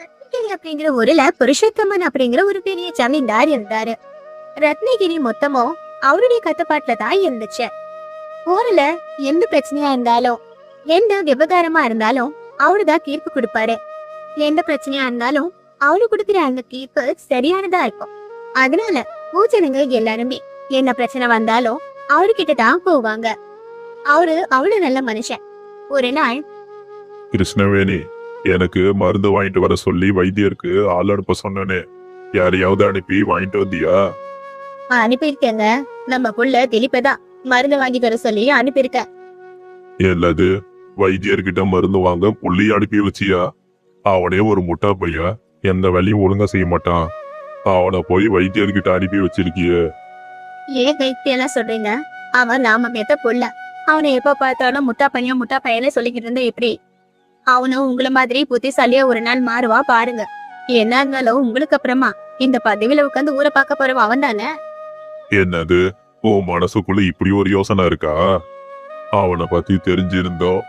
ரத்னகிரி அப்படிங்கிற ஊர்ல புருஷோத்தமன் அப்படிங்கிற ஒரு பெரிய ஜமீன்தார் இருந்தாரு. ரத்னகிரி மொத்தமும் அவருடைய கட்டுப்பாட்டுல தான் இருந்துச்சு. ஊர்ல எந்த பிரச்சனையா இருந்தாலும் எந்த விவகாரமா இருந்தாலும் அவருதான் தீர்ப்பு கொடுப்பாரு. எந்த பிரச்சனையா இருந்தாலும் அவரு கொடுக்கிற அந்த தீர்ப்பு சரியானதா இருக்கும். அதனால பூஜனங்க எல்லாருமே என்ன பிரச்சனை வந்தாலும் அவர்கிட்ட தான் போவாங்க. அவரு அவ்வளவு நல்ல மனுஷன். ஒரு நாள் கிருஷ்ணவேணி எனக்கு மருந்து வாங்கிட்டு வர சொல்லி வைத்தியருக்கு ஆள் அனுப்ப சொன்னனே. யாரையாவது அனுப்பி வாங்கிட்டு வந்தியா? அனுப்பியிருக்கேங்க. நம்ம புள்ள திலீப்பதான் மருந்து வாங்கிட்டு வர சொல்லி அனுப்பியிருக்கேன் இல்லது வைத்தியர்கிட்ட மருந்து வாங்க புள்ளி அனுப்பி வச்சியா? அவனே ஒரு முட்டா பையா? எந்த வேலையும் ஒழுங்கா செய்ய மாட்டான். அவனை போய் வைத்தியர்கிட்ட அனுப்பி வச்சிருக்கியே. ஏன் கைத்தியெல்லாம் சொல்றீங்க? அவன் நாம பெத்த புள்ள. அவனை எப்ப பார்த்தாலும் முட்டா பையன் முட்டா பையனே சொல்லிக்கிட்டு இருந்தா எப்படி? அவனும் உங்கள மாதிரி புத்திசாலியா ஒரு நாள் மாறுவா பாருங்க. என்ன இருந்தாலும் உங்களுக்கு அப்புறமா இந்த பதவியில உட்காந்து ஊரை பார்க்க போறவன் அவன் தானே? என்னது? உன் மனசுக்குள்ள இப்படி ஒரு யோசனை இருக்கா? அவனை பத்தி தெரிஞ்சிருந்தோம்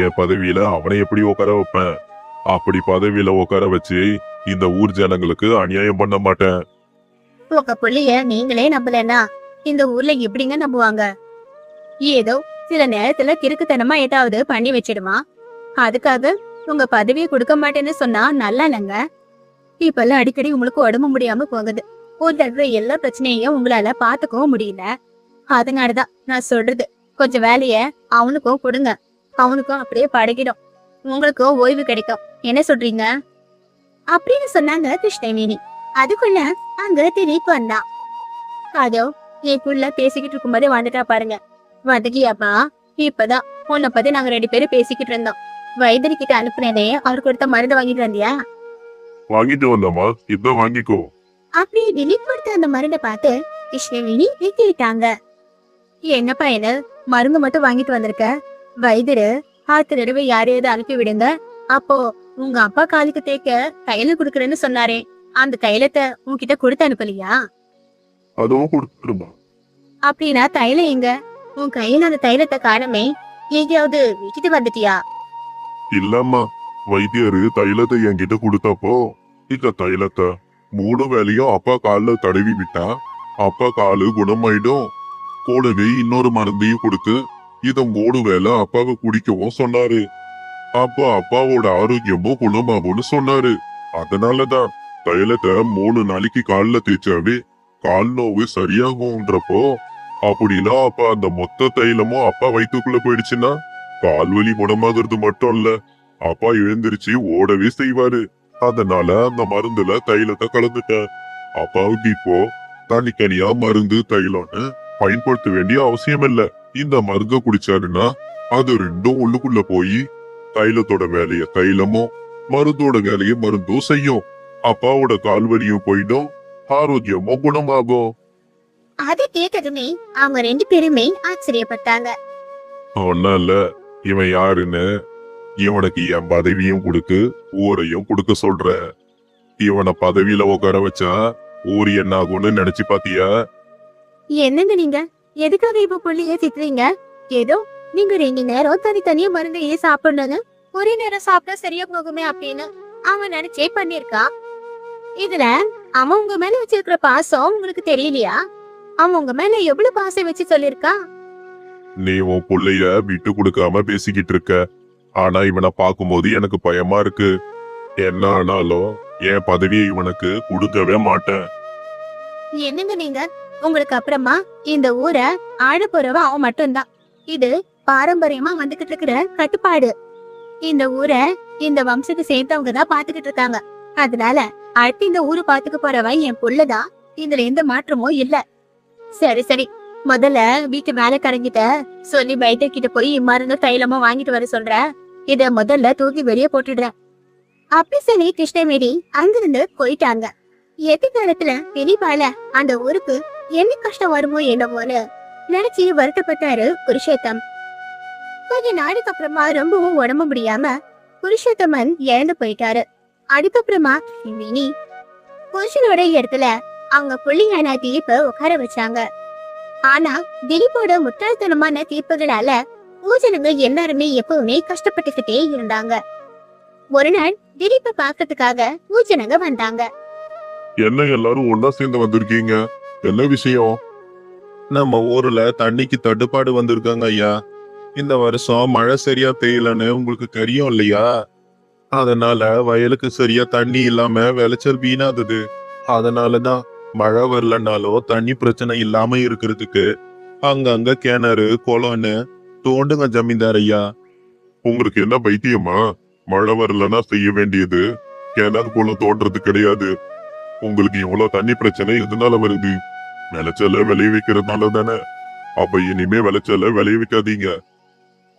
என் பதவியில அவனை எப்படி உட்கார வைப்பேன்? அப்படி பதவியில உட்கார வச்சு இந்த ஊர் ஜனங்களுக்கு அநியாயம் பண்ண மாட்டேன். உங்க புள்ளைய நீங்களே நம்பலன்னா இந்த ஊர்ல எப்படிங்க நம்புவாங்க? ஏதோ சில நேரத்துல கிறுக்குத்தனமா ஏதாவது பண்ணி வச்சிடுவான். அதுக்காக உங்க பதவியை கொடுக்க மாட்டேன்னு சொன்னா நல்லா இல்லைங்க. இப்பெல்லாம் அடிக்கடி உங்களுக்கு உடம்பு முடியாம போகுது. ஒரு தடவை எல்லா பிரச்சனையும் உங்களால பாத்துக்கவும் முடியல. அதனாலதான் நான் சொல்றது கொஞ்சம் வேலைய அவனுக்கும் கொடுங்க. அவனுக்கும் அப்படியே பழகிடும். உங்களுக்கும் ஓய்வு கிடைக்கும். என்ன சொல்றீங்க? அப்படின்னு சொன்னாங்க கிருஷ்ணவேணி. அதுக்குள்ள அங்க திலீப் வந்தான் அதோ என் புள்ள பேசிக்கிட்டு இருக்கும்போதே வந்துட்டா பாருங்க. வந்துட்டியாப்பா இப்பதான் உன்னை பத்தி நாங்க ரெண்டு பேரும் பேசிக்கிட்டு இருந்தோம். வைத்தியர் கிட்ட அனுப்புனதே அவர் கொடுத்த மருந்து வாங்கிட்டு வந்தியா? வாங்கிட்டு வந்தம்மா. இத வாங்கிக்கோ. அப்படி திலீப் கொடுத்த அந்த மருந்தை பார்த்து கிருஷ்ணவேணி நிறுத்திட்டாங்க என்ன பையனு மருந்து மட்டும் வாங்கிட்டு வந்திருக்க? வைத்தியரு ஆத்து நடுவே யாரையாவது அனுப்பி விடுங்க. அப்போ உங்க அப்பா காலுக்கு தேக்க தைலம் குடுக்கறேன்னு சொன்னாரே. அந்த தைலத்தை உன்கிட்ட கொடுத்து அனுப்பலையா? அதுவும் கொடுத்துருமா. அப்படின்னா தைலம் எங்க? உன் கையில அந்த தைலத்தை காணமே. எங்கேயாவது விட்டுட்டு வந்துட்டியா? இல்லம்மா வைத்தியரு தைலத்தை என்கிட்ட கொடுத்தப்போ இந்த தைலத்தை மூணு வேலையும் அப்பா காலில் தடவி விட்டா அப்பா காலு குணமாயிடும். கூடவே இன்னொரு மருந்தையும் கொடுத்து இத மூணு வேலை அப்பாவை குடிக்கவும் சொன்னாரு. அப்பா அப்பாவோட ஆரோக்கியமும் குணமாகும்னு சொன்னாரு. அதனாலதான் தைலத்தை மூணு நாளைக்கு காலில் தேய்ச்சாவே கால் நோவு சரியாகும்ன்றப்போ அப்படின்னா அப்ப அந்த மொத்த தைலமும் அப்பா வயிற்றுக்குள்ள போயிடுச்சுன்னா கால் வலி குணமாகிறது மட்டும் இல்ல அப்பா எழுந்திருச்சு ஓடவே செய்வாரு. அதனால அந்த மருந்துல தைலத்தை கலந்துட்டேன். அப்பாவுக்கு இப்போ தனித்தனியா மருந்து தைலம்னு பயன்படுத்த வேண்டிய அவசியம் இல்ல இந்த மருந்த குடிச்சாருன்னா அது ரெண்டும் உள்ளுக்குள்ள போய் தைலத்தோட வேலைய தைலமும் மருந்தோட வேலைய மருந்தும் செய்யும். அப்பாவோட கால் வலியும் போயிடும் ஆரோக்கியமும் குணமாகும். அதை கேட்டதுமே அவங்க ரெண்டு பேருமே ஆச்சரியப்பட்டாங்க. ஒன்னும் இல்ல இவன் யாருன்னு இவனுக்கு என் பதவியும் கொடுத்து ஊரையும் கொடுக்க சொல்ற. இவனை பதவியில உட்கார வச்சா ஊர் என்ன ஆகும்னு நினைச்சு பாத்தியா? என்னங்க நீங்க? எதுக்காக இப்ப புள்ளிய திட்டுறீங்க? ஏதோ நீங்க ரெண்டு நேரம் தனித்தனியா மருந்தையே சாப்பிடணும் ஒரே நேரம் சாப்பிட்டா சரியா போகுமே அப்படின்னு அவன் நினைச்சே பண்ணிருக்கா இதுல அவன் உங்க மேல வச்சிருக்கிற பாசம் உங்களுக்கு தெரியலையா? அவன் உங்க மேல எவ்வளவு பாசம் வச்சு சொல்லிருக்கான் நீ உன் பிள்ளைய விட்டு கொடுக்காம பேசிக்கிட்டு இருக்க. ஆனா இவனை பார்க்கும்போது எனக்கு பயமா இருக்கு. என்ன ஆனாலும் என் பதவியை இவனுக்கு கொடுக்கவே மாட்டேன். என்னங்க நீங்க? உங்களுக்கு அப்புறமா இந்த ஊரை ஆழ போறவ அவன் மட்டும்தான். இது பாரம்பரியமா வந்துகிட்டு இருக்கிற கட்டுப்பாடு. இந்த ஊரை இந்த வம்சத்தை சேர்ந்தவங்க தான் பாத்துக்கிட்டு இருக்காங்க. அதனால அடுத்து இந்த ஊரு பாத்துக்க போறவன் என் புள்ளதான். இதுல எந்த மாற்றமும் இல்ல. சரி சரி. முதல்ல வீட்டு வேலைக்காரங்கிட்ட சொல்லி வைத்தியர் கிட்ட போய் மருந்து தைலமா வாங்கிட்டு வர சொல்ற. இத முதல்ல தூக்கி வெளியே போட்டுடுறேன் அப்படி சொல்லி கிருஷ்ணவேணி அங்கிருந்து போயிட்டாங்க. எதிர்காலத்துல திலீபால அந்த ஊருக்கு என்ன கஷ்டம் வருமோ என்னமோன்னு நினைச்சு வருத்தப்பட்டாரு குருஷேத்தம். கொஞ்ச நாளுக்கு அப்புறமா ரொம்பவும் உடம்பு முடியாம புருஷோத்தமன் இறந்து போயிட்டாரு. அதுக்கப்புறமா மினி புருஷனோட இடத்துல அவங்க புள்ளியான தீப உட்கார வச்சாங்க. ஆனா திலீப்போட முட்டாள்தனமான தீர்ப்புகளால பூஜனங்க எல்லாருமே எப்பவுமே கஷ்டப்பட்டுக்கிட்டே இருந்தாங்க. ஒரு நாள் திலீப்ப பாக்கிறதுக்காக பூஜனங்க வந்தாங்க. என்ன எல்லாரும் ஒன்னா சேர்ந்து வந்திருக்கீங்க? என்ன விஷயம்? நம்ம ஊர்ல தண்ணிக்கு தட்டுப்பாடு வந்திருக்காங்க ஐயா. இந்த வருஷம் மழை சரியா பெய்யலன்னு உங்களுக்கு தெரியும் இல்லையா? அதனால வயலுக்கு சரியா தண்ணி இல்லாம விளைச்சல் வீணாதது அதனாலதான் மழை வரலன்னாலோ தண்ணி பிரச்சனை இல்லாம இருக்கிறதுக்கு அங்கங்க கிணறு குளம்னு தோண்டுங்க ஜமீன்தார் ஐயா உங்களுக்கு என்ன பைத்தியமா? மழை வரலன்னா செய்ய வேண்டியது கிணறு குளம் தோன்றது கிடையாது. உங்களுக்கு எவ்வளவு தண்ணி பிரச்சனை எதனால வருது? விளைச்சல விளைவிக்கிறதுனால தானே. அப்ப இனிமே விளைச்சல விளைவிக்காதீங்க.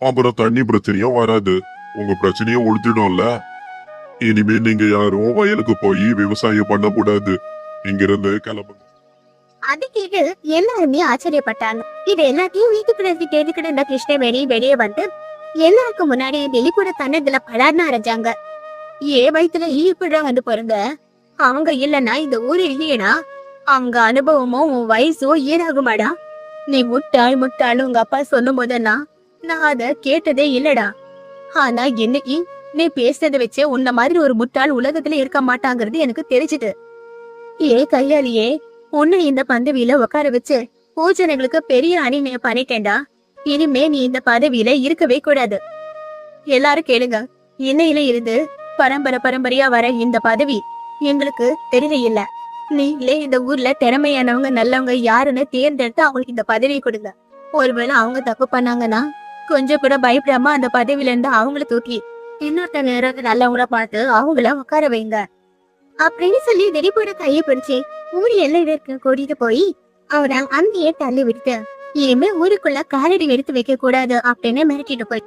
அப்புறம் தண்ணி பிரச்சனையும் வராது. உங்க பிரச்சனையும் ஒழிச்சிடும்ல இனிமே நீங்க யாரும் வயலுக்கு போய் விவசாயம் பண்ணக்கூடாது. இங்கிருந்து கிளம்புங்க. அது கேட்டு எல்லாருமே ஆச்சரியப்பட்டாங்க. இது எல்லாத்தையும் வீட்டுக்குள்ள கேட்டுக்கிட்டு இருந்த கிருஷ்ணவேணி வெளியே வந்து எல்லாருக்கும் முன்னாடி வெளிக்கூட தன்னதுல படார்னு அரைஞ்சாங்க. ஏ வயித்துல ஈப்பிட வந்து பிறந்த அவங்க இல்லைன்னா இந்த ஊரு இல்லையேடா. அவங்க அனுபவமும் உன் வயசும் ஏனாகுமாடா நீ முட்டாள் முட்டாள் உங்க அப்பா சொல்லும் போதெல்லாம் நான் அத கேட்டதே இல்லடா. ஆனா இன்னைக்கு நீ பேசுறத வச்சே உன்ன மாதிரி ஒரு முட்டாள் உலகத்துல இருக்க மாட்டாங்கிறது எனக்கு தெரிஞ்சுது. ஏ கையாலியே உன்னை இந்த பதவியில உட்கார வச்சு பூஜனைகளுக்கு பெரிய அணிமைய பண்ணிட்டேன்டா. இனிமே நீ இந்த பதவியில இருக்கவே கூடாது. எல்லாரும் கேளுங்க. இன்னையில இருந்து பரம்பரை பரம்பரையா வர இந்த பதவி எங்களுக்கு தெரியல இல்ல நீங்களே இந்த ஊர்ல திறமையானவங்க நல்லவங்க யாருன்னு தேர்ந்தெடுத்து அவங்களுக்கு இந்த பதவி கொடுங்க. ஒருவேளை அவங்க தப்பு பண்ணாங்கன்னா கொஞ்சம் கூட பயப்படாம அந்த பதவியில இருந்து அவங்கள தூக்கி இன்னொருத்தங்க யாராவது நல்லவங்கள பார்த்து அவங்கள உட்கார வைங்க. அப்படின்னு சொல்லி வெடிப்போட கையை பிடிச்சு ஊர் எல்லையிற்கு கூட்டிட்டு போய் அவரை அங்கேயே தள்ளி விட்டு இனிமே ஊருக்குள்ள காலடி எடுத்து வைக்க கூடாது அப்படின்னு மிரட்டிட்டு போய்